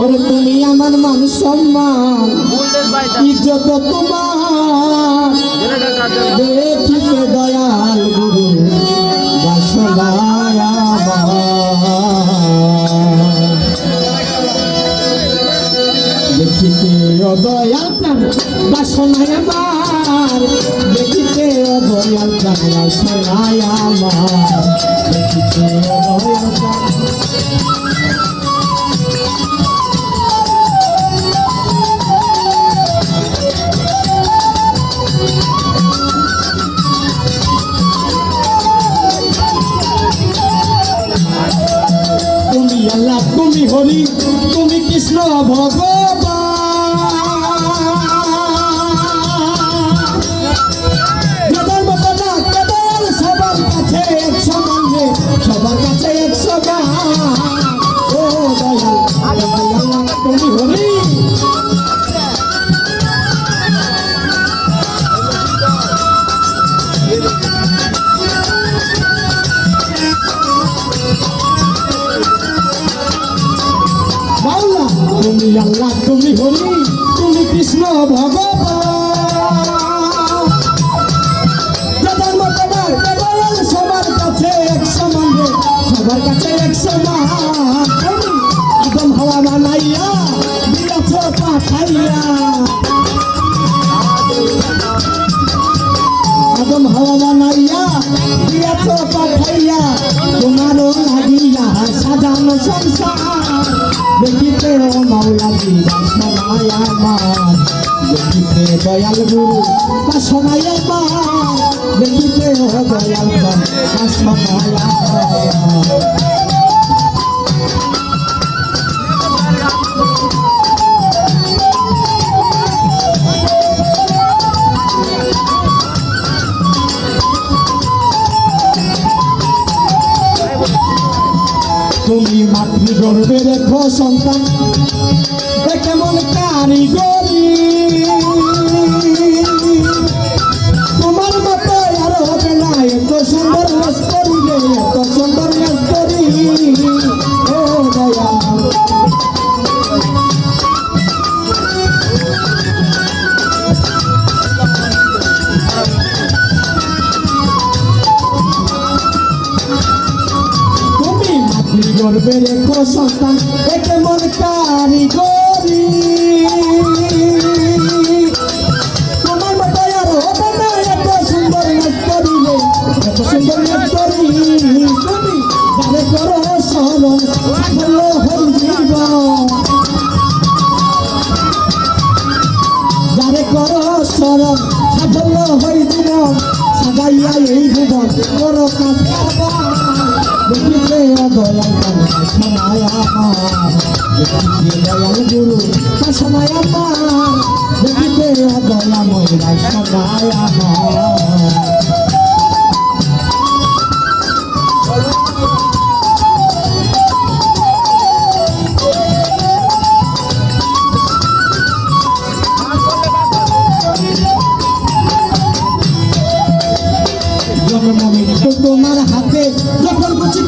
ওরে তুমি আমার মান সম্মান। ইজ্জত তোমার। দয়াল গুরু দেখিতে দেখিতে হরি তুমি কৃষ্ণ ভগবান। সবার কাছে একশো মানে সবার কাছে একশো সমান ও দয়াল তুমি তুমি আল্লাহ তুমি হরি তুমি কৃষ্ণ ভগবান। যাদের মতো সবার কাছে এক সমান সবার কাছে এক সমান। আদম হওয়া বানাইয়া দিয়াছ পাঠাইয়া। আদম হওয়া বানাইয়া দিয়াছ পাঠাইয়া, তোমারও সাজানো সংসার। দেখিতে মাওলা দিবা সবাই আমার দেখিতে দয়াল গুরু দেখিতে দয়াল তা সবাই আমার তুমি মাতৃ গর্বে রেখো সন্তান। কেমন কারিগরি। তোমার মতো আর হবে না, এত সুন্দর মেস্তরি মাতৃ গর্বে রেখো সন্তান এ কেমন কারিগরি সাজাইয়া এই জীবন কাজ কারবার দেখিতে দয়াল সময় আমার। দেখিতে দয়াল গুরু সময় আমার। দেখিতে জন্ম তোমার হাতে যখন খুশি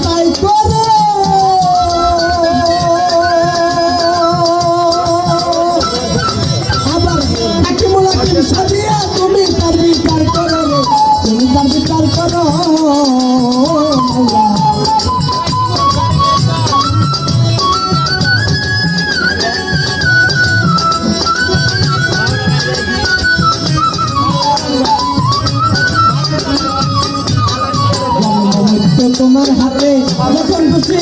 তোমার হাতে যখন খুশি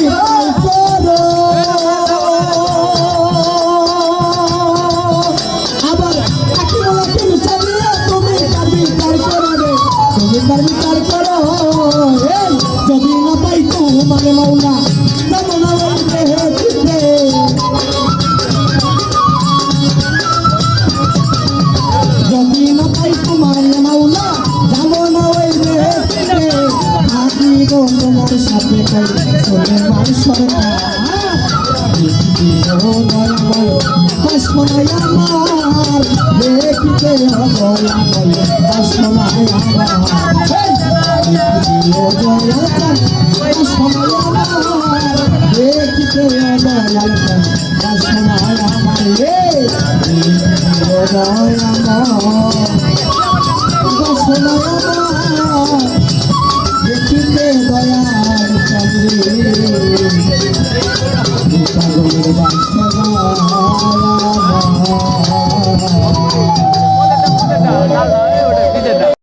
তোমার সাথে চলে মার সরকার। বাসমনায় আমার দেখিতে অবলায় বাসমনায় আমার। দয়ার চন্দ্রে পাগলের বাস